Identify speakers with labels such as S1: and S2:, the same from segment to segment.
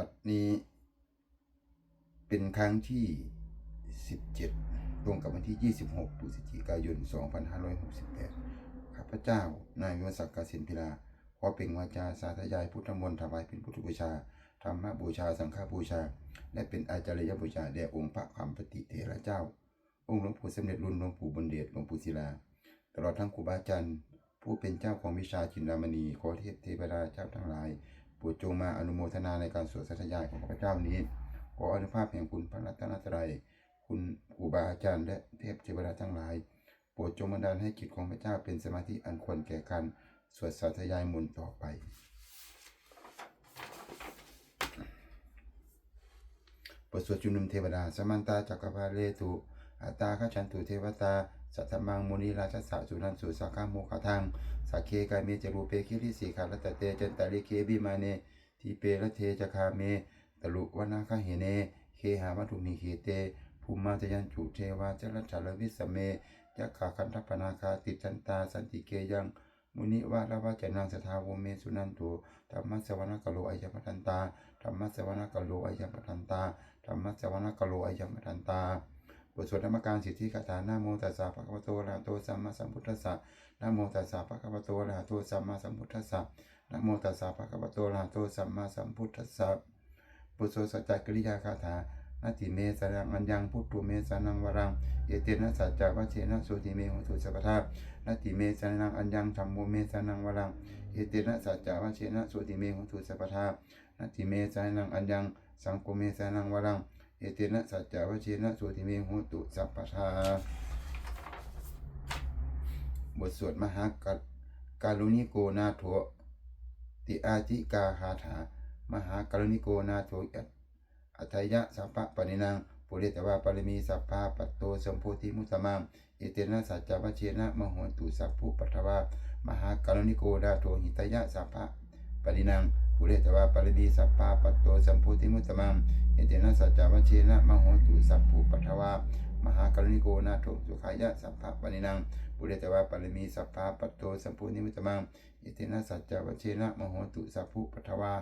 S1: บัดนี้ เป็นครั้งที่ 17 ตรงกับวันที่ 26พฤศจิกายน 2568ข้าพเจ้า นายวิมศักดิ์กสินพิลาขอเป็นวาจาสาธยายพุทธมนต์ถวายเป็นพุทธบูชาธรรมบูชาสังฆบูชา และเป็นอาจารยบูชาแด่องค์พระคำปฏิเถระเจ้า องค์หลวงปู่สมเด็จรุ่นหลวงปู่บุญเดชหลวงปู่ศิลา ตลอดทั้งครูบาอาจารย์ผู้เป็นเจ้าของวิชาจินดามณีขอเทพเทวดาเจ้าทั้งหลาย โปรดจงมาอนุโมทนาในการสวดสัทยายของข้าพเจ้านี้ ขออนุภาพแห่งคุณพระรัตนตรัย คุณครูบาอาจารย์และเทพเทวดาทั้งหลาย โปรดจงบันดาลให้จิตของพระเจ้าเป็นสมาธิอันควรแก่การสวดสัทยายมนต์ต่อไป บทสวดชุนุมเทวดา สมันตาจักรพาเลตุอัตตาขจันตุเทวตา สัทธมังมุนีราชสะสุนันสุสักขาโมขทัง สักเคกาเมจรูเปคิริสีขาลตเตจันตาลิเคบิมาเนทีเปละเทจคาเมตลุวนาคาเหเน เคหาวัตุมิเคเตภูมิมาจยันจุเทวาจรัจารวิสเมยักขาคันทปนาคาติจันตาสันติเกยังมุนิวาลาวาจนังสทาวเมสุนันตุธรรมสวรรคโลอายปทันตาธรรมสวรรคโลอายปทันตาธรรมสวรรคโลอายปทันตาบทสวดธรรมการสิทธิคาถาหนะโมตัสสะภะคะวะโตอะระหะโตสัมมาสัมพุทธัสสะ นะโมตัสสะภะคะวะโตอะระหะโตสัมมาสัมพุทธัสสะนะโมตัสสะภะคะวะโตอะระหะโตสัมมาสัมพุทธัสสะบทสวดสัจจกริยาคาถานาติเมสรังอัญญังพุทธุเมสานังวรังเยเตนะสัจจวัชเชนะสุติเมหุตุสัพพทานาติเมสรังอัญญังธรรมโมเมสานังวรังเยเตนะสัจจวัชเชนะสุติเมหุตุสัพพทานาติเมสรังอัญญังสังโฆเมสานังวรังเอเตนะสัจจวชินะสุติเมหุตุสัพพทา บทสวดมหากัการุณิโกนาโถติอาจิกาคาถามหาการุณิโกนาโถอัตอัทยะสัพพะปณินังปุเรตวาปรมีสัพพะปัตโตสัมโพธิมุตตมังเอเตนะสัจจวัชินะมโหตุสัพพุปัทวามหาการุณิโกนาโถหิตยะสัพพะปณินังปุเรตวาปรมีสัพพะปัตโตสัมโพธิมุตตมังเอเตนะสัจจวัชเชนะมโหตุสัพพุปัทวามหากรุณิโกนาโถสุขายะสัพพะปณินัง ปุเรตวาปรมีสัพพะปัตโตสัมพุนิมิตมังอเตนะสัจจวัชเชนะมโหตุสัพพุปัทวา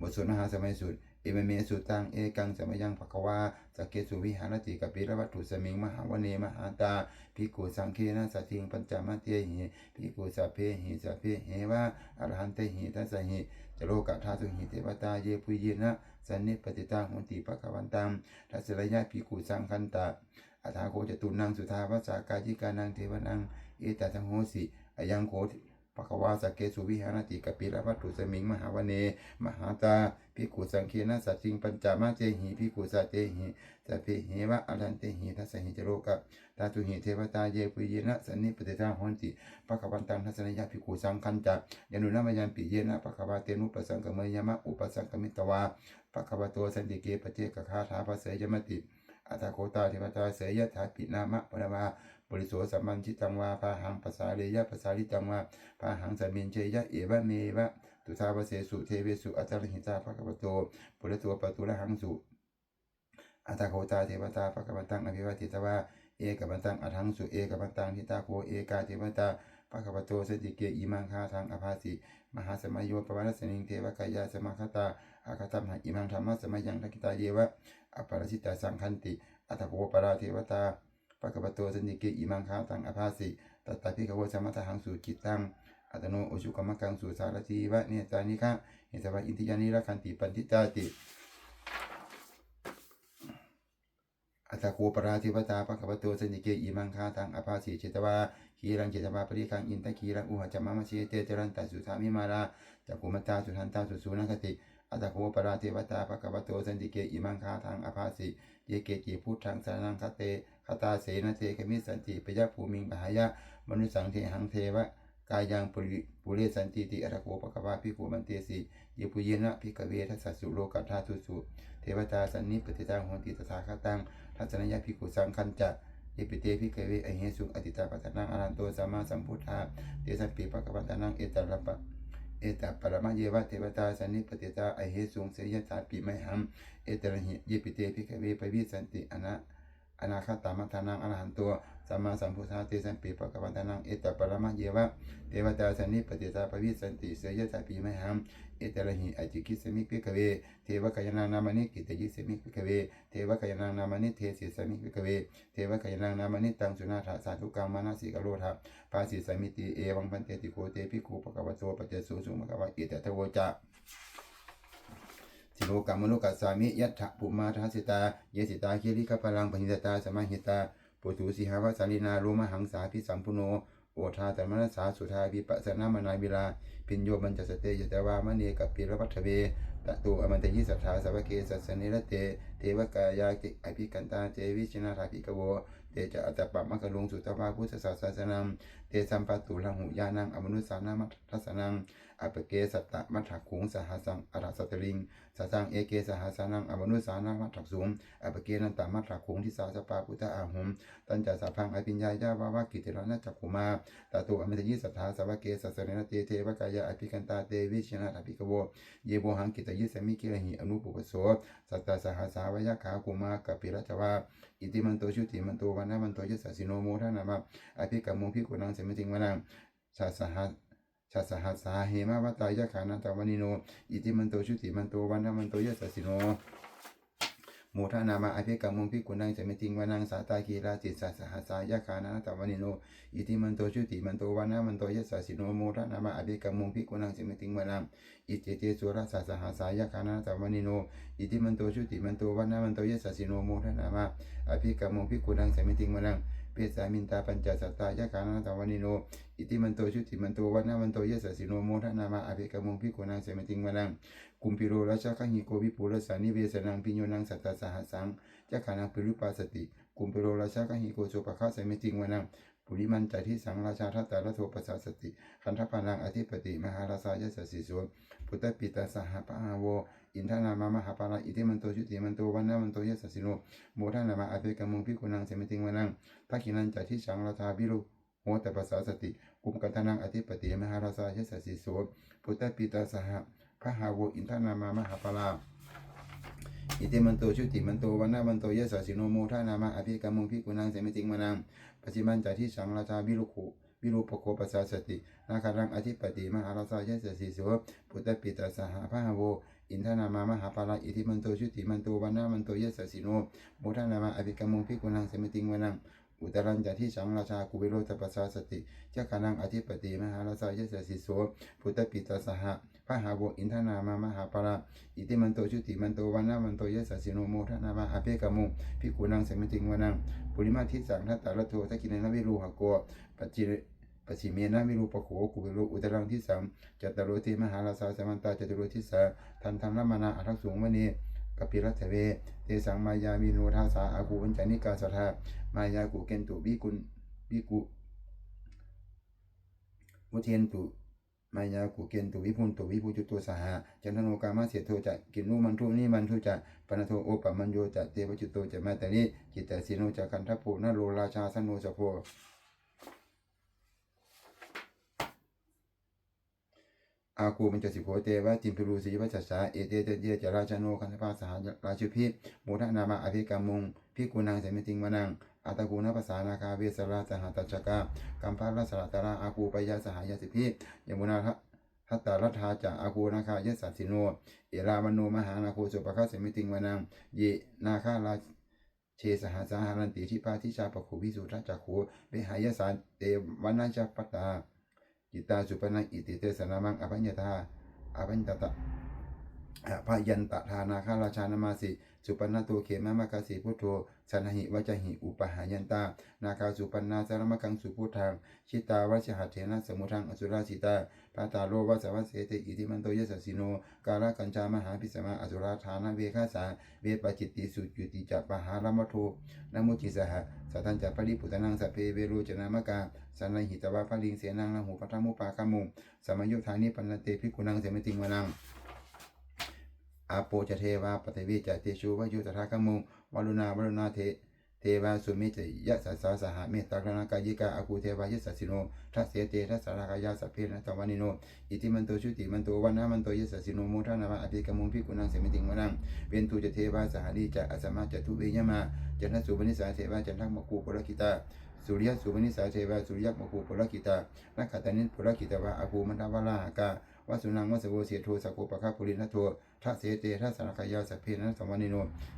S1: บทสวดมหาสมัยสุดเอเมเมสุตังเอกังสมยังภควาสกเกสุวิหารติกปิรวัตถุสมิงมหาวเนมหาตาภิกขุสังเคนะสติงปัญจมัตเตหิภิกขุสัพเพหิสัพเพเหวะอรหันเตหิทัสหิ โลกะธาตุหิเทวตาเยปุเยนะสันนิปติตาหุนติปะกวันตังทัศระยะภิกขุสังคันตะอัฏฐาโคจตุนังสุทาวาสากายิกานังเทวนังเอตตังโหสิอายังโค ปะคะวาสเกสุวิหารติกปิรวัตถุสมิงมหาวเน มหาตาภิกุสังเคนะสัจจิงปัญจมาเจหิภิกุสัจเจหิสัพเพหิวะอรันเตหิทัสหิจโลกะธาตุหิเทวตาเยปุเยนะสันนิปติตาหุนติปะคะวันตังทัสสระยะภิกุสังคันตะยานุนามยันปิเยนะปะคะวะเตนุปสังกเมยมะอุปสังกมิตวาปะคะวะโตสันติเกปเจกคาถาภาเสยมติอัตโคตาเทวตาเสยยะถาปินามะปะวา ริโสสัมมันชิตังวาพาหังภาษาเลยะภาษาลิตังวาพาหังสมินเชยะเอวะเมวะตุทาวเสสุเทเวสุอัตตรหิตาภะคะวะโตปุระตัวปตุระหังสุอัตถโคตาเทวตาภะคะวะตังอภิวาทิตวาเอกบันตังอัทังสุเอกบันตังทิตาโคเอกาเทวตาภะคะวะโตสันติเกอิมังคาทังอภาสิมหาสมัยโยปวารสนิงเทวกายาสมาคตาอาคตัมหะอิมังธรรมะสมัยยังทักิตาเยวะอปารสิตาสังคันติอัตโภปราเทวตา ปะกะปะโตสันติเกอิมังคาตังอภาสิตัตตาภิกขโวสมัตหังสุจิตตังอัตโนโอชุกรรมกังสุสารทีวะเนตานิคะเนสวะอินทิยานิรักขันติปันติตาติอัตถโคปราเทวตาปะกะปะโตสันติเกอิมังคาตังอภาสิเจตวาขีรังเจตวาปริคังอินทขีรังอุหะจามมะเชเตจรันตัสุธามิมาราจักุมตาสุทันตาสุสุนัคติอัตโคปราเทวตาภะคะวะโตสันติเกอิมังคาทางอภาสิเยเกจิพุทธังสานังคเต คตาเสนะเตคมิสันติปยะภูมิงบหายะมนุสังเทหังเทวะกายังปุริปุเรสันติติอัตตโคภะคะวะภิกขุมันเตสิเยปุเยนะภิกเวทัสสะสุโลกัตถาสุสุเทวตาสันนิปติตังโหติตถาคตังทัศนยะภิกขุสังคัญจะเยปิเตภิกเวอเหสุอติตาปัตนังอรันโตสัมมาสัมพุทธาเตสัมปีปะกวันตนังเอตระปะเอตปรมเยวะเทวตาสันนิปติตาไอเหสุงเสยตาปิไมหังเอตระหิเยปิเตภิกเวปวิสันติอนะ อนาคตามัทานังอรหันตัวสัมมาสัมพุทธาเตสัมปีปะกวันตานังเอตปรมะเยวะเทวตาสันนิปติตาปวิสันติเสยสาปีมหังเอตระหิอจิกิสมิพิกเว เทวกายนางนามานิกิตยิสมิพิกเว เทวกายนางนามานิเทสิสมิพิกเว เทวกายนางนามานิตังสุนาถาสาธุกังมานาสิกโรธาปาสิสมิติเอวังพันเตติโกเตปิคูปะกวะโตปะเจสุสุมะกวะอิตตะโวจะ สิโลกัมมโนกัสสามิยัตถะปุมาทัสิตา เยสิตาเคิริกพลังปหิตตาสมาหิตาปุถุสิหาวสาลินาโลมหังสาพิสัมพุโน โอทาตมนัสสาสุทาวิปัสนามนาวิลา พิญโยบัญจสเตยตวามณีกับปิรวัฏเวตะตุอมันตยิสัทธาสวะเกสัสนิรเต เทวกายาติอภิกันตาเจวิชนาถาภิกโว เตจะอัตปะมะกะลุงสุตวาพุทธศาสนังเตสัมปัตตุลังหุยานังอมนุสานามัทัสนัง อัปเกสัตตะมัทถคุงสหัสสังอรัสตลิงสัสังเอเกสหัสสนังอมนุสานามัทถสุงอัปเกนันตมัทถคุงทิสาสปาพุทธอาหุมตัญจสัพพังอภิญญายาวาวากิติรณจักขุมาตตุอมิตยิสัทธาสวะเกสัสเนนเตเทวกายาอภิกันตาเตวิชนาถภิกโวเยโบหังกิตยิสมิกิรหิอนุปุปโสสัตตสหัสสาวยขาคุมากัปปิรัชวาอิติมันโตชุติมันโตวันนะมันโตยสสสิโนโมทนามาอภิกรรมุงพิกุนังเสมิติงวนังชาสหัส ชาสหัสสาเหมาวตายะขานันตวานิโน อิติมันโตชุติมันโตวันนะมันโตยสสสิโนโมทนามาอภิกรรมุงพิกุนังเสมิติงวนังสาตาคีราจิตสัสหัสสายะขานันตวานิโนอิติมันโตชุติมันโตวันนะมันโตยสสสิโนโมทนามาอภิกรรมุงพิกุนังเสมิติงวนังอิเจเตสุรัสสหาสายคานาตวานิโนอิติมันโตชุติมันโตวันนามันโตยสสสิโนโมทนามาอภิกรรมงพิกุนังสมิติงวนังเปสามินตาปัญจสัตตายคานาตวานิโน อิติมันโตชุติมันโตวันนามันโตยสสสิโนโมทนามาอภิกรรมงพิกุนังเสมิติงวนังกุมพิโรราชคังหิโกวิปุรสานิเวสนังปิญโยนังสัตตาสหสังจักขานังปิรุปัสติกุมพิโรราชคังหิโกโสปะคะสมิติงวนังปุริมันจทิสังราชาทัตตาลโทปัสสสติคันทพานังอธิปติมหาราชายสสสิโสพุทธปิตาสหปะหาโวอินทนามามหาปาราอิติมันโตชุติมันโตวันนามันโตยสสสิโนโมทนามาอภิกรรมุงพิกุนังเสมิติงวนังทักขินันจัติสังราชาบิรุโหตปัสสาสติ กุมกันทนังอธิปติมหาราชายสสสิโสพุทธปิตาสหปะหาโวอินทนามามหาปาราอิติมันโตชุติมันโตวันนามันโตยสสสิโนโมทนามาอภิกรรมุงพิกุนังเสมิติงวนังปัจจิมันจัติสังราชาบิรุโขวิรูปโคปัสสาสตินาคารังอธิปติมหาราชายสสิโสพุทธปิตาสหพหาโวอินทนามามหาปาราอิทิมันโตชุติมันโตวันนามันโตยสสิโนโมทนามาอภิกรรมุงพิกุนังเสมิติงวนัง อุตรัญจที่สังราชากุเบโรตปัสสาสติเจ้าขานังอธิปติมหาราชายสสิโสพุทธปิตาสหะพระหาวอินทนามามหาปาราอิติมันโตชุติมันโตวันนามันโตยสสิโนโมทนามาอภิกรรมุพิกุนังเสมติงวนังปุริมาทิสังทัตตาลโททักินนวิรูหะโกปัจจิปชิเมนะวิรูปโขกุเบโรอุตรังที่สามจัตตโรเทมหาราสาสมันตาจตุโรทิสาทันทังลมนาอัทักสูงมณี กปิรัตเว เตสังมายาวิโนทาสาอากูวัญจานิกาสทามายากุเกนตุวิกุลวิกุวุเทนตุมายากุเกนตุวิพุนตุวิพุจุตโตสหะจันทโนกามาเสยโทจะกินนุมันทุนิมันทุจะปนโทโอปะมันโยจะเตวจุตโตจะมาตานิจิตตสิโนจะคันทโพนโรราชาสนโนสโพ อาคูมันจะสิโขเตวะจิมพิรูสีวัชสาเอเตเตเยจราชโนคันธภาสหราชุพิโมทนามาอภิกรรมุงพิกุนังเสมิติงวนังอัตกูนภาษานาคาเวสราสหตัจจกากัมภาลสระตราอาคูปยาสหายาสิพิยมุนาทัตตารัฐาจาอาคูนาคายสัสสิโน เอรามโนมหานาคูสุปะคะเสมิติงวนังเยนาคาราเชสหสาหารันติทิพาทิชาปะคูวิสุทัจจคูเวหายสารเตวันนาจปตา จิตตาสุปนังอิติเตสนามังอภัญญตาอภัญญตะอภยันตทานาคาราชานามาสิ สุปนโตเขมะมะกาสิพุทโธสนหิวจหิอุปหายันตา นาคาสุปันนาสารมะกังสุพุทธังชิตาวชหัตเถนะสมุทังอสุราสิตาปาตาโลวะสวัสเสติอิติมันโตยสสสิโน กาลกัญจามหาพิสมาอสุราธานาเวคาสาเวปจิตติสุจุติจัปปหารามโทนมุจิสหะ สัตัญจะปริปุตนังสพเพเวโรจนามกาสันนหิตวะพลิงเสนังละหูปัทมุปาคามุสมยุทธานิปันนเตพิกุนังเสมิติงวนังอาโปจะเทวาปฏิวิจเตชูวายุตถาคมุงวรุณาวรุณาเท เทวาสุมิจยะสัสสาสหเมตตากรณกายิกาอาคูเทวายสัสสิโนทัสเสเตทัสสารากายาสัพเพนะตวานิโน อิติมันโตชุติมันโตวันนามันโตยสัสสิโนโมทนาวะอภิกมุงพิกุนังเสมิติงวนังเวนตุจะเทวาสหลีจะอสมาจะทุเวยมาจันทสุปนิสาเทวาจันทังมกูปรกิตาสุริยะสุวนิสาเทวาสุริยะมภูปุรกิตานักขัตานิปุรกิตวะอภูมันทวราหกาวสุนังวสโวเสียโทสกโกปะคาปุรินัทโท ทัเสเตทัสารคายาสพเพนะสวานิโน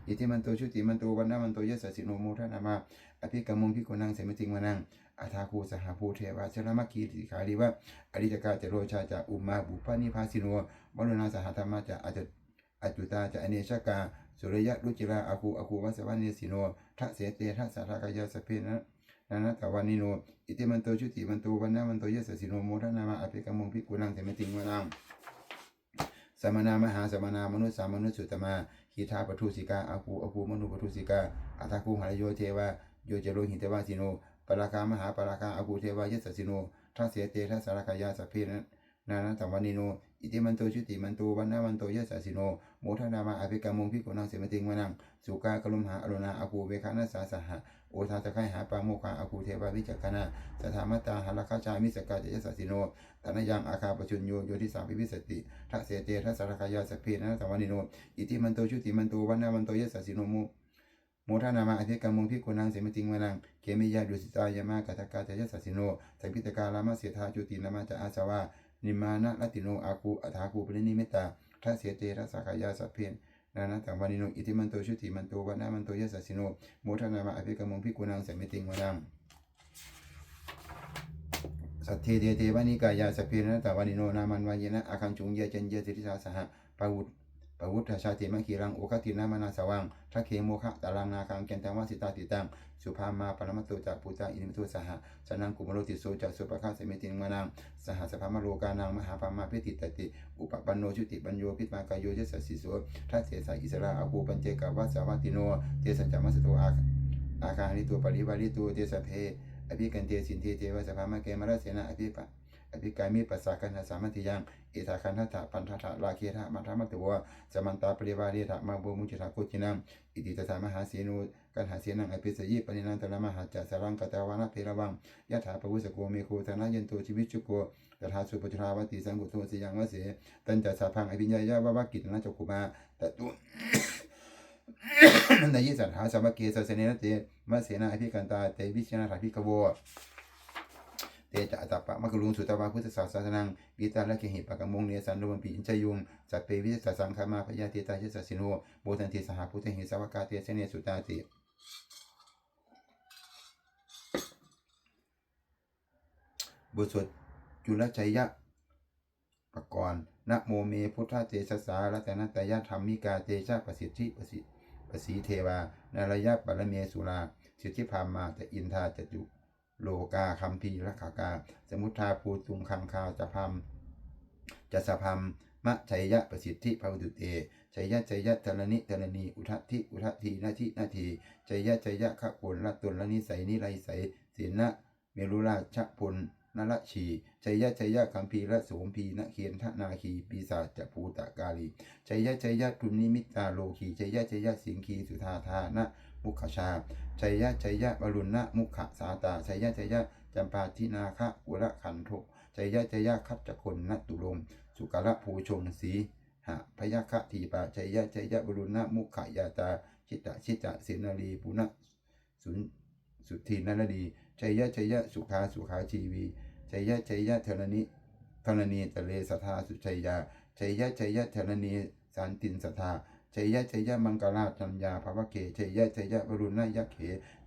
S1: อิติมันโตชุติมันโตวันนามันโตยะสสสิโนโมทนามาอภิกรรมงพิโกนังเสมิติงวานังอาทาคูสหภูเทวาชรมัคคีติขาริวะอริจกาจโรชาจะอุมาบุปานิพาสิโนวรุณาสหธรรมะจะอาจอจุตาจะอเนชกาสุริยะรุจิราอาคูอาคูวัสวานิสิโนทัเสเตทัสารคายาสพเพนะนานาตวานิโนอิติมันโตชุติมันโตวันนามันโตยะสสสิโนโมทนามาอภิกรรมงพิโกนังเสมิติงวานัง สมณามหาสมณามนุษย์สามนุษย์สุตมาขีทาปทุสิกาอาภูอาภูมนุปทุสิกาอัตถคูหายโยเทวาโยเจโรหิตวาสิโนปราคามหาปราคาอาภูเทวายสสิโนทัสเสเตทัสสารคายาสพเพนะนานาตวันิโน อิติมันโตชุติมันโตวันนามันโตยสสิโน โมทนามาอภิกรรมุงพิโกนังเสมติงวนัง สุกากลุมหาอรุณาอาภูเวคานัสสาสหะ โอทาตะไคหาปาโมคาอาภูเทวาวิจักขณาสถามตาหาลคาชามิสกาเจยสสิโนตนยังอาคาปชุญโยโยทิสาปิวิสติทัเสเตทัสสารคายาสเพนะสวันิโนอิติมันโตชุติมันโตวันนามันโตยสสิโนโมโมทนามาอธิกรรมุงพิโกนังเสมติงวนังเกมิยาดุสิตายามากัตกาเจยสสิโนสัพิตกาลามาเสธาจุตินามาจะอาสวานิมานะลติโนอาคูอัฐาคูปรินิมิตาทัเสเตทัสสารคายาสเพน นานะตังวานิโนอิติมันโตชุติมันโตวันนามันโตยสัสิโนโมทนามาอภิกรรมงพิโกนังเสมติงวนังสัทเทเทเทวานิกายาสพเพนะตาวานิโนนามันวายนะอาคังจุงเยจันเยสิริสาสหะปะวุต ปะวุฒชาติมะคีรังโอคตินามานาสวังทักเคโมคะตารังนาคังเกนตังวาสิตาติตังสุภามาปรมัตโตจากปุตตาอินิมิโตสหะสนังกุมโรติโสจากสุปะคาสเมติงมานังสหสภามโลกานังมหาภามาพิติตติ อุปปันโนชุติปัญโยพิตมากายโยยสัสสิโสทัเสสะอิสระอาภูปัญเจกาวาสสาวาติโนเทสัจจมัสสโตอาอาคาริตัวปริวาริตัวเทสเพอภิกันเตสินเทเทวสภามะเกมรเสนาอภิปะอภิกามิปัสสะกันหาสามัติยัง อิทาคันทัตถะปันทัตถะลาเคทะมัทธมัตตวะสมันตาปริวาเรทะมาโบมุจิทาโคจินังอิติตถามหาเสนุกันหาเสนังอภิสยิปนินันตระมหาจัสรังกตาวานะเพระวังยะถาปวุสโกเมโคธนายันโตชีวิชุโกตถาสุปจุราวติสังกุโทสิยังวะเสตันจัสสะพังอภิญญายะวะวะกิตนะจกุมาตตุนันยิสัทธาสมเกสเสนนะเตมะเสนาอภิกันตาเตวิชนะราภิกโว เตจะอัตตปะมะกะลุงสุตวาพุทธศาสนานังวิตาละเกหิปะกะมงเนสันโนมปิอินจยุงสัพเพวิสัสสังคามาพยาเตตายสัสสิโนโบทันติสหพุทธหิสาวกาเตเสเนสุตาติบทสวดจุลชัยยะปกรณ์นะโมเมพุทธเตสสสารัตนตยธรรมิกาเตชะประสิทธิประสิประสีเทวานารยะปรเมสุราสิทธิพามาจะอินทาจะจุ โลกาคัมพีรักขากา สมุทาภูตุงคังคาจะพัมจะสะพัมมะชัยยะประสิทธิภาวุตุเตชัยยะชัยยะธรณิธรณีอุทัติอุทัทีนาทินาทีชัยยะชัยยะขะปุลละตุลละนิสัยนิไรใสศีนะเมรุราชพลนละชีชัยยะชัยยะคัมพีระโสมพีนะเคียนทนาคีปีศาจจะภูตะกาลีชัยยะชัยยะทุนิมิตาโลคีชัยยะชัยยะสิงคีสุธาธานะ มุขชาชัยยะชัยยะบรุณะมุขสาตาชัยยะชัยยะจำปาทินาคะกุระขันโทชัยยะชัยยะคัจจคนนตุลมสุกละภูชงสีหะพยาคะทีปาชัยยะชัยยะบรุณะมุขยาตา ชิตะชิตะเสนาลีปุณะสุนสุทีนนดีชัยยะชัยยะสุขาสุขาชีวีชัยยะชัยยะเทรณิธรณีตะเลสทาสุชัยยาชัยยะชัยยะเทรณีสันตินสทา ชัยยะชัยยะมังกราจัญญาภวะเกชัยยะชัยยะวรุณยะเข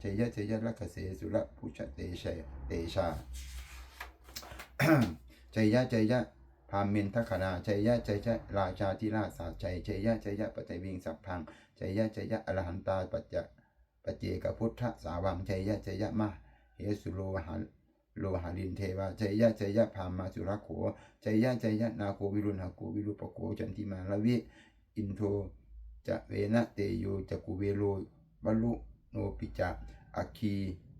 S1: ชัยยะชัยยะลักเสสุระพุชเตเชเตชาชัยยะชัยยะพามินทคณาชัยยะชัยยะราชาธิราชสาชัยชยยะชัยยะปฏิวิงสัพพังชัยยะชัยยะอรหันตาปัจจะปัจเจกพุทธสาวังชัยยะชัยยะมะเหสุโลหันโลหาลินเทวาชัยยะชัยยะพามาสุรโขชัยยะชัยยะนาโควิรุณหโกวิรุปโกจันติมาลวิอินโท จะเวนะเตโยจะกุเวโรบรลุโนปิจะอาคี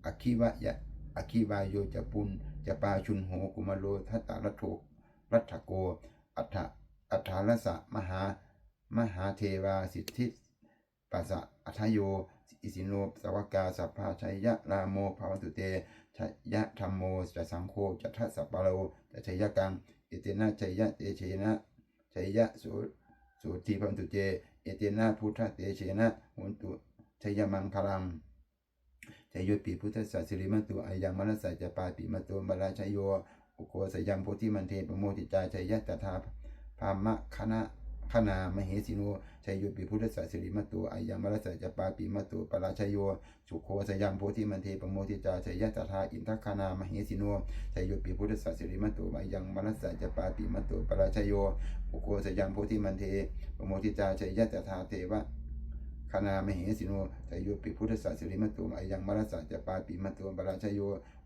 S1: อาคีวะยะอาคีวายโยจะปุนจะปาชุนโหกุมารโลทัตตารัตโถรัตถโก อัฏฐอัฏฐาลสะมหามหาเทวาสิทธิปัสสะอัทโย อิสิโนสวกาสัพพาชัยยะรามโมภาวันตุเตชัยยะธรรมโมจะสังโฆจะทัสสะปะโลจะชัยยะกังอิเตนะชัยยะเตเชนะชัยยะสุสุทีพันตุเจ เอเตนะพุทธเตเชนะหุนตุชยมังคลังชัยุปีพุทธศาสริมัตุอายังมนัสสะจปาปิมตุมาลาชโยอุโกสยังโพธิมันเทปโมติจาชัยยะตถาพามะคณะคณามเหสิโน ชัยยุปิพุทธศาสริมัตุอายังมนัสสะจปาปิมัตุปราชโยสุโคสยังโพธิมันเทปโมติจาชัยยะตถาอินทคณามเหสิโนชัยยุปิพุทธศาสริมัตุอายังมนัสสะจปาปิมัตุปราชโยอุโกสยังโพธิมันเทปโมติจาชัยยะตถาเทวะคณามเหสิโนจะโยปิพุทธศาสริมัตตุอายังมรสะจะปาปิมัตตุบาราชโย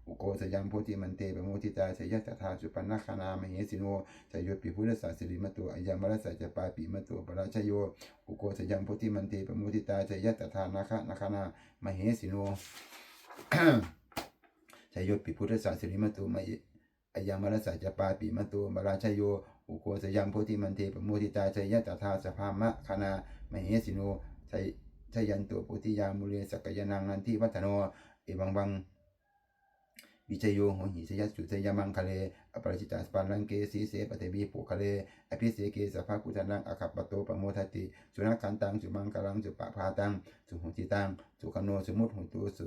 S1: อุโกสยังโพธิมันเตปโมทิตาชยตถาสุปันนคณามเหสิโนจะโยปิพุทธศาสริมตตุอายังมรสะจะปาปิมตตุบราชโยอุโกสยังโพธิมันเตปโมทิตาชยตถานาคะนาคณามเหสิโนชยยปิพุทธศาสริมตตุมาอายังมรสะจะปาปิมตตุบราชโยอุโกสยังโพธิมันเตปโมทิตาชยตถาสภามะคณามเหสิโนชยชยันตุปุติยามุเรสกยานังนันทิวัฒโนเอวังบัง วิจโยโหหิสยัสสุสยมังคะเลอปรชิตาสปันลังเกสีเสปเทวีปุคะเลอภิเสเกสภากุทานังอคัปปโตปโมทตติสุนักขันตังสุมังกลังสุปะพาตังสุหุติตังสุขโนสมุตหุตุสุ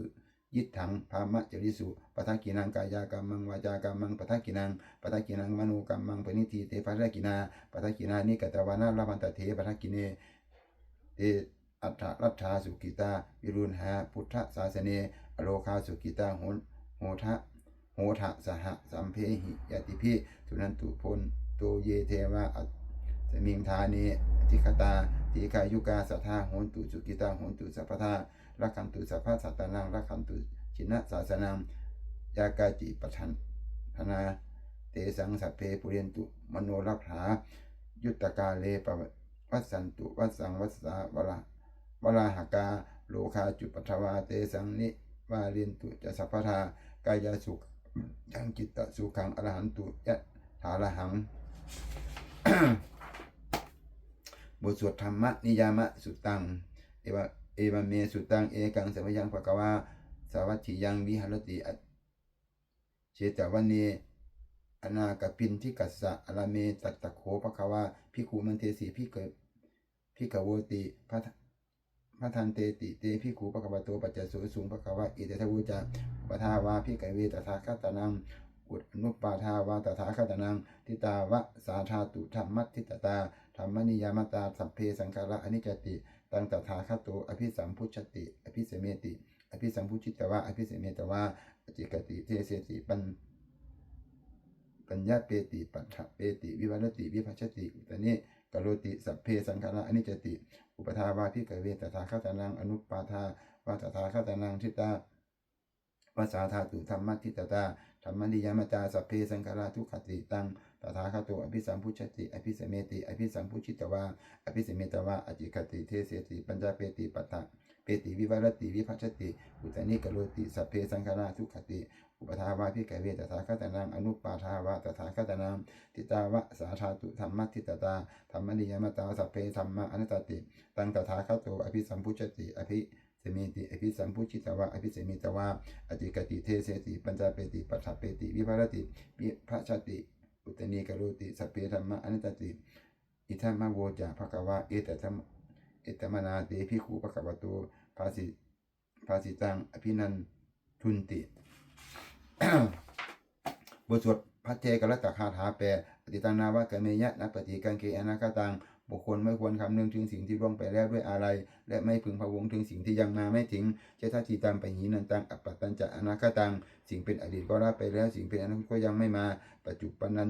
S1: ยิทธังภามะจริสุปทักกินังกายากรรมังวาจากรรมังปทักกินังปทักกินังมโนกรรมังปณิทีเตภะกินาปทักกินานิกตวานาลาพันตเถปทักกิเนเตอัฏฐรัฐาสุกิตาวิรุณหาพุทธศาสเนอโลคาสุกิตาโหนโหทะ โหทะสหสัมเพหิยติพิสุนันตุพลโตเยเทวะอัตสมิงธาเนอธิคตาทีกายุกาสัทธาโหนตุสุกิตาโหนตุสัพพทารักขันตุสัพพะสัตตานังรักขันตุชินะศาสนังยากาจิปัชันธนาเตสังสัพเพปุเรนตุมโนรักขายุตกาเลปวัสสันตุวัสสังวัสสาวลาวราหกาโลคาจุปัทวาเตสังนิวาเรียนตุจะสัพพทากายสุข ยังจิตตสุขังอรหันตุยะถาระหังบทสวดธรรมะนิยามะสุตัง เอวะเอวะเมสุตังเอกังสัมยังภะกวาสาวัตถิยังวิหารติเชตวันเนอนาคปินทิกัสสะอลาเมตัตตะโคภะคะวาพิคูมันเทสีพิเกพิกโวติพัท พระทันเตติเตพิคูปะกวะโตปัจจสุสูงปะกวะอิเตทะวุจาปทาวาพิกเวตถาคตานังอุดนุปาทาวาตถาคตานังทิตาวะสาธาตุธรรมัตทิตตาธรรมนิยามตาสัพเพสังขาระอนิจจติ ตังตถาคตโตอภิสัมพุชติ อภิเสเมติ อภิสัมพุชิตวะอภิเสเมตวะอจิกติเทเสติปันปัญญาเปติปัฏฐเปติ วิวัรติวิภัชติอุตนิ กโรติสัพเพสังขาระอนิจจติ อุปทาวาพิกเวตถาคตานังอนุปาทาวาตถาคตานังทิตาวาสาธาตุธรรมทิตตาธรรมนิยามตาสัพเพสังขาราทุกขติตังตถาคโตอภิสัมพุชติอภิสเมติอภิสัมพุชิตวาอภิสเมตวาอจิกติเทเสติปัญจเปติปัตตะเปติวิวารติวิภัชติอุตานิกโรติสัพเพสังขาราทุกขติ อุปทาวาพิกเวตถาคตนังอนุปาทาวาตถาคตนังทิตาวะสาธาตุธรรมทิตตาธรรมนิยามตาสัพเพธรรมะอนัตติตังตถาคตโตอภิสัมพุชติอภิสเมติอภิสัมพุชิตวะอภิสเมตวะอจิกติเทเสติปัญจเปติปัฏฐเปติ วิภารติวิภัชติอุตนีกโรติสัพเพธรรมะอนัตติ อิทัมมะโวจาภควะเอตธรรมเอตมนาเตภิกขุภควโตภาสิภาสิตังอภินันทุนติ บทสวดพัทเทกรัตตคาถาแปลปฏิตังนาวะกเมยะนักปฏิกังเกอนาคตังบุคคลไม่ควรคำนึงถึงสิ่งที่ล่วงไปแล้วด้วยอะไร และไม่พึงพะวงถึงสิ่งที่ยังมาไม่ถึงเจตทีตามไปหีนันตังอัปปตันจะอนาคตัง สิ่งเป็นอดีตก็รับไปแล้ว สิ่งเป็นอนาคตก็ยังไม่มา ปัจจุบันนั้น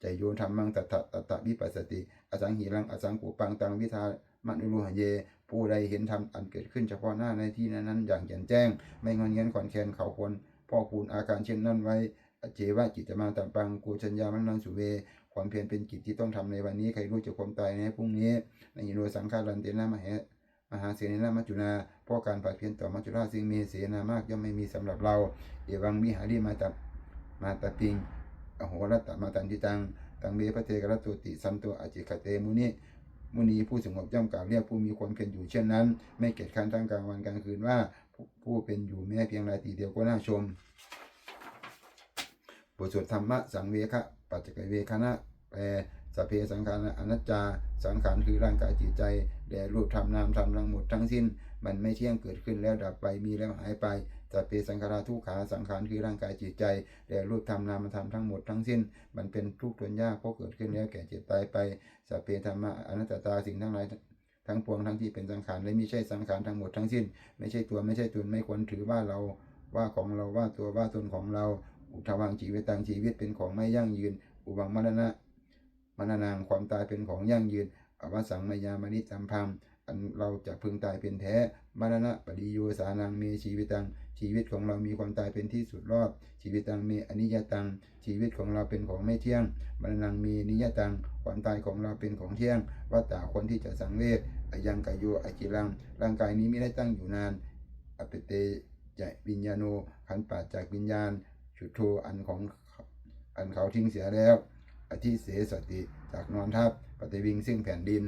S1: ใจโยธรรมังตัตตะตัตตะวิปัสสติ อสังหิรังอสังกุปังตังวิทามนุรุหเย ผู้ใดเห็นธรรมอันเกิดขึ้นเฉพาะหน้าในที่นั้น อย่างแจ่มแจ้ง ไม่งอนเงียนขอนแคนเขาควร พ่อคูณอาการเช่นนั้นไว้อเจวะจิตมาตัมปังกูชัญญามันนังสุเว ความเพียรเป็นกิจที่ต้องทำในวันนี้ใครรู้จักความตายในพรุ่งนี้ในอินโดสังขารันเตนะมเหมหาเสนนะมัจจุนาเพราะการผัดเพียรต่อมัจจุราชซึ่งมีเสนามากย่อมไม่มีสำหรับเราเอวังมิหาริมาตัมาตปิงอโหรัตตมาตันติตังตังเบพระเทกรตุติสันโตอจิกเตมุนิมุนีผู้สงบย่อมกล่าวเรียกผู้มีความเพียรอยู่เช่นนั้น ไม่เกียจค้านทั้งกลางวันกลางคืนว่า ผู้เป็นอยู่แม้เพียงราตรีเดียวก็น่าชม บทสวดธรรมะสังเวคะปัจจกเวคณะแปลสเพสังขารอนัจจา สังขารคือร่างกายจิตใจแด่รูปธรรมนามธรรมทั้งหมดทั้งสิ้น มันไม่เที่ยงเกิดขึ้นแล้วดับไปมีแล้วหายไปสเพสังขาราทุกขาสังขารคือร่างกายจิตใจแต่รูปธรรมนามธรรมทั้งหมดทั้งสิ้น มันเป็นทุกข์ทนยากเพราะเกิดขึ้นแล้วแก่เจ็บตายไปสัพเพธรรมะอนัตตาสิ่งทั้งหลาย ทั้งปวงทั้งที่เป็นสังขารและไม่ใช่สังขารทั้งหมดทั้งสิ้น ไม่ใช่ตัวไม่ใช่ตนไม่ควรถือว่าเราว่าของเราว่าตัวว่าตนของเรา อุทวังชีวิตตังชีวิตเป็นของไม่ยั่งยืน อุบังมรณะมรณางความตายเป็นของยั่งยืนอวสังมายามนิจัมพังอันเราจะพึงตายเป็นแท้มรณะปริโยสานังมีชีวิตตัง ชีวิตของเรามีความตายเป็นที่สุดรอบ ชีวิตตังมีอนิจจตัง ชีวิตของเราเป็นของไม่เที่ยงมรณังมีนิยตัง ความตายของเราเป็นของเที่ยงวัตตาคนที่จะสังเวชอายังกายโยอากิรัง ร่างกายนี้ไม่ได้ตั้งอยู่นานอปเตจวิญญาโนขันปราจากวิญญาณชุดโทอันของอันเขาทิ้งเสียแล้ว อธิเสสติจากนอนทับปฏิวิงซึ่งแผ่นดิน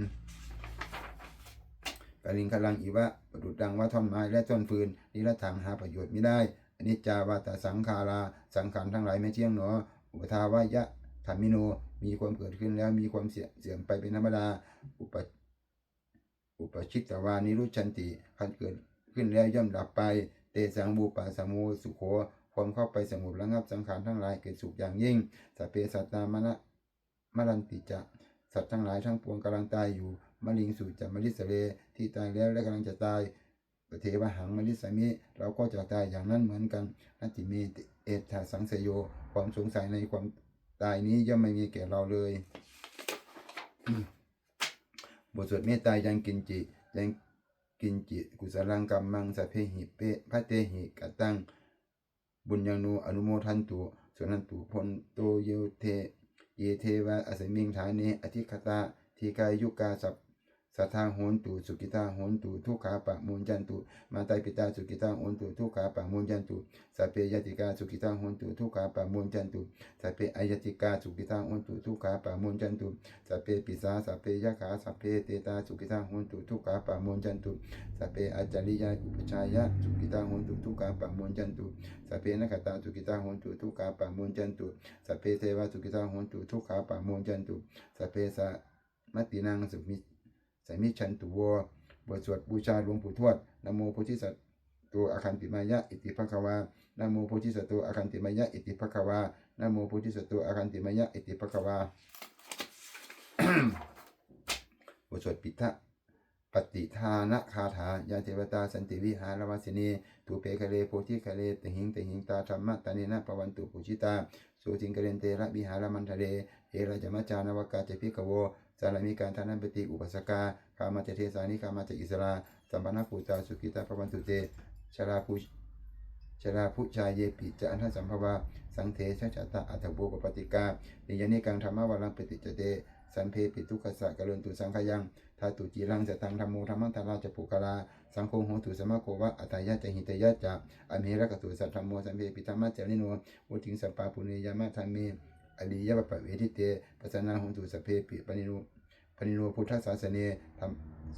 S1: กลิงกลังอีวะประดุดดังว่าท่อนไม้และต้นฟืนนิรถังหาประโยชน์ไม่ได้อนิจจาวาตสังขารา สังขารทั้งหลายไม่เที่ยงหนอ อุปทาวายะธรรมิโน มีความเกิดขึ้นแล้วมีความเสื่อมไปเป็นธรรมดา อุปอุปชิตตวานิรุชันติคันเกิดขึ้นแล้วย่อมดับไป เตสังบูปาสมูสุโขความเข้าไปสงบระงับสังขารทั้งหลายเกิดสุขอย่างยิ่งสัพเพสัตตามนะมรันติจะ สัตว์ทั้งหลายทั้งปวงกำลังตายอยู่ มะลิงสู่จะมะลิสเลที่ตายแล้วและกำลังจะตายปเทวหังมะลิสามิเราก็จะตายอย่างนั้นเหมือนกันนัตติเมเอตถาสังเสโยความสงสัยในความตายนี้ย่อมไม่มีแก่เราเลยบทสวดเมตตายังกินจิยังกินจิกุศลังกัมมังสพเพหิเปพระเตหิกตังบุญยังนูอนุโมทันตุส่วนนันตุพลโตโยเทเยเทวะอสมิงฐาเนอธิคตาทีกายุกาสัพ สัทธาโหนตุสุกิตาโหนตุทุกขาปะมุญจันตุมาตายปิตาสุกิตาโหนตุทุกขาปะมุญจันตุสัพเพยติกาสุกิตาโหนตุทุกขาปะมุญจันตุสัพเพอายติกาสุกิตาโหนตุทุกขาปะมุญจันตุสัพเพปิสาสัพเพยะขาสัพเพเตตาสุกิตาโหนตุทุกขาปะมุญจันตุสัพเพอจาริยาอุปชายะสุกิตาโหนตุทุกขาปะมุญจันตุสัพเพนักตาสุกิตาโหนตุทุกขาปะมุญจันตุสัพเพเทวะสุกิตาโหนตุทุกขาปะมุญจันตุสัพเพสะมตินังสุมิ สมิชันตุวบทสวดบูชาหลวงปู่ทวดนโมโพธิสัตว์ตัวอาคันติมายะอิติภควานโมโพธิสัตว์ตัวอาคันติมายะอิติภควานโมโพธิสัตว์ตัวอาคันติมายะอิติภควาบทสวดปิทะปฏิทานะคาถายาเทวตาสันติวิหารวาสินีตูเปคะเลโพธิคะเลตหิงตหิงตาธรรมะตาเนนะปวันตุปุชิตาสุจิงกเรนเตระวิหารมันทะเลเอราจมัจจานวกาเจพิกโว สารมีการทานันปฏิอุปสกาคามาเจเทสานิคามาเจอิสราสัมปนาปูจาสุกิตาพระวันตุเตชราภูชราพุชายเยปิจะอันทสัมภวาสังเทชะชะตาอัตถโบปปฏิกานิยานิกังธรรมวารังปฏิจเตสันเพปิทุกขสะกะลุนตุสังขยังทาตุจีรังจะตังธรรมโมธรรมันทาราจะปุกลา สังโฆโหตุสมะโควะอัตยะจะหิตยะจะอเมระกตุสัทธรรมโมสัมเพปิธรรมะเจริโนวุติงสัปปาปุเนยามะธรรมเม อริยะปะเวทิเตปัสสนาโหตุสเพปิปนิโนปณิโนพุทธศาสเนธรรม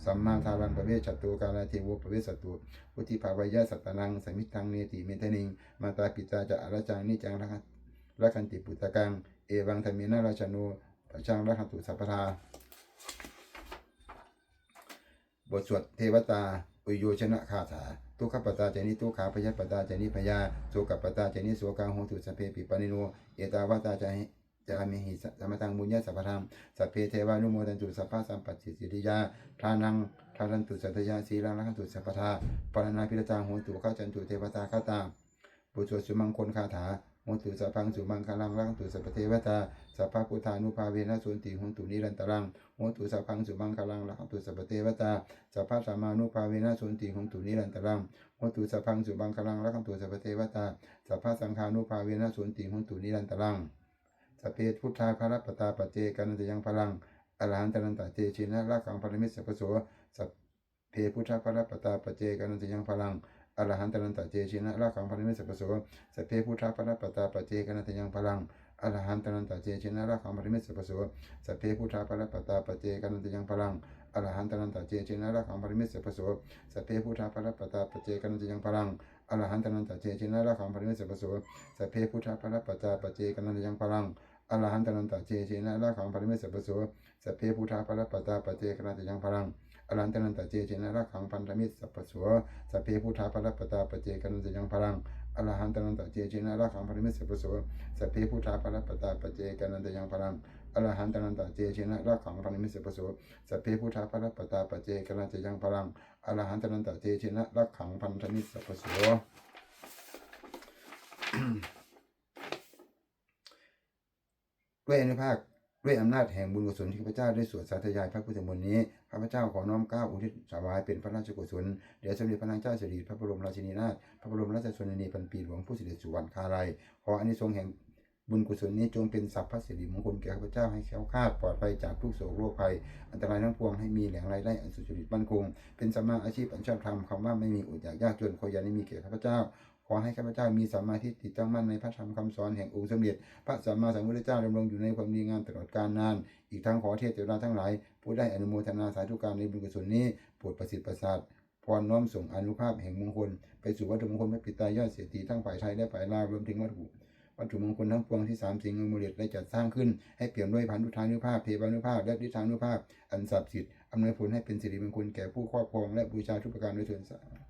S1: สัมมาทารังประเวชจตุกาลาเทวประเวชสตุพุทธิภาวยะสัตตนังสมิทังเนติเมทนิง มาตาปิตาจะอรจังนิจังรักันรันติปุตตะกัง เอวังธรรมินาราชโนปะชังรักันตุสัพพทาบทสวดเทวตา อุโยชนะคาถาทุกขปตาเจนิทุกขาพยปตาเจนิพยาโสกปตาเจนิโสกังโหตุสเพปิปานิโนเอตาวตาจาจามิหิสัมตังบุญญาสัพพธรรมสัพเพเทวานุโมทันตุสัพพะสัมปัสสิสิริยาทานังทารันตุสัตยาสีรังรักตุสัพพทาปรณาพิรตาโหตุข้าจันตุเทวตาข้าตาบุตรสุมังคลคาถา โหตุสัพพังสุมังคลังรักตุสัพเทวตาสัพพะพุทธานุภาเวนะสุนติโหตุนิรันตรังโหตุสัพพังสุมังคลังรักตุสัพเทวตาสัพพะธรรมานุภาเวนะสุนติโหตุนิรันตรังโหตุสัพพังสุมังคลังรักตุสัพเทวตาสัพพะสังฆานุภาเวนะสุนติโหตุนิรันตรังสพเพพุทธาภารปตาปเจกันตยังพลังอรหันตนันตเตชินะรักขังพรมิสสพโสสัพเพพุทธาภารปตาปเจกันันตยังพลัง อรหันตันตเตชินะรักขังพรมิสสพโสสัพเพพุทธาภารปตาปเจกนันตยังพลังอรหันตันตเตชินะรักขังพรมิสสพโสสัพเพพุทธาภารปตาปเจกนันตยังพลังอรหันตันตเจชินะรักขังพรมิสสพโสสัพเพพุทธาภารปตาปเจกนันตยังพลังอรหันตันตเจชินะรักขังพรมิสสพโสสัพเพพุทธาภารปตาปเจกนันตยังพลังอรหันตันตเจเชนะละขังปริเมสสปโสสพเพพุทธาภรปตาปเจกนัตยังพลัง อรันตนันตเจเจนะรักขังพันธมิตรสัพพโสสัพเพพุทธาภรปตาปเจกันจะยังพลังอรหันตนันตเจเจนะรักขังพันธมิตรสัพพโสสัพเพพุทธาภรปตาปเจกันจะยังพลังอรหันตนันตเจเจนะรักขังพันธมิตรสัพพโสสัพเพพุทธาภรปตาปเจกันจะยังพลังอรหันตนันตเจเจนะรักขังพันธมิตรสัพพโสด้วยอนุภาค ด้วยอำนาจแห่งบุญกุศลที่ข้าพเจ้าได้สวดสาธยายพระพุทธมนต์นี้ข้าพเจ้าขอน้อมเกล้าอุทิศถวายเป็นพระราชกุศลเดี๋ยวสมเด็จพระนางเจ้าสิริพระบรมราชินีนาถพระบรมราชชนนีพันปีหลวงผู้สด็จสู่วันคาลัยขออานิสงส์แห่งบุญกุศลนี้จงเป็นสัพพสิริมงคลแก่ข้าพเจ้าให้แคล้วคลาปลอดภัยจากทุกโศกโรคภัย อันตรายทั้งปวงให้มีแหล่งรายได้อันสุจริตมั่นคง เป็นสมมาอาชีพอันชอบธรรมคำว่าไม่มีอดอยากยากจนขออย่าได้มีแก่ข้าพเจ้า ขอให้ข้าพเจ้ามีสัมมาทิฏฐิตั้งมั่นในพระธรรมคำสอนแห่งองค์สมเด็จพระสัมมาสัมพุทธเจ้าดำรงอยู่ในความดีงามตลอดกาลนาน อีกทั้งขอเทพเทวดาทั้งหลาย ผู้ได้อนุโมทนาสาธุการในบุญกุศลนี้โปรดประสิทธิ์ประสาทพรน้อมส่งอนุภาพแห่งมงคล ไปสู่วัตถุมงคลพระปิตายอดเสียทีทั้งฝ่ายไทยและฝ่ายลาวรวมถึงวัตถุวัตถุมงคลทั้งปวงที่สามสิ่งมูลเดได้จัดสร้างขึ้น ให้เปลี่ยนด้วยพันธุทานุภาพเทวานุภาพ และดิษานุภาพ อันศักดิ์สิทธิ์อำนวยผลให้เป็นสิริมงคลแก่ผู้ครอบครองและบูชาทุกประการโดยเถิดสา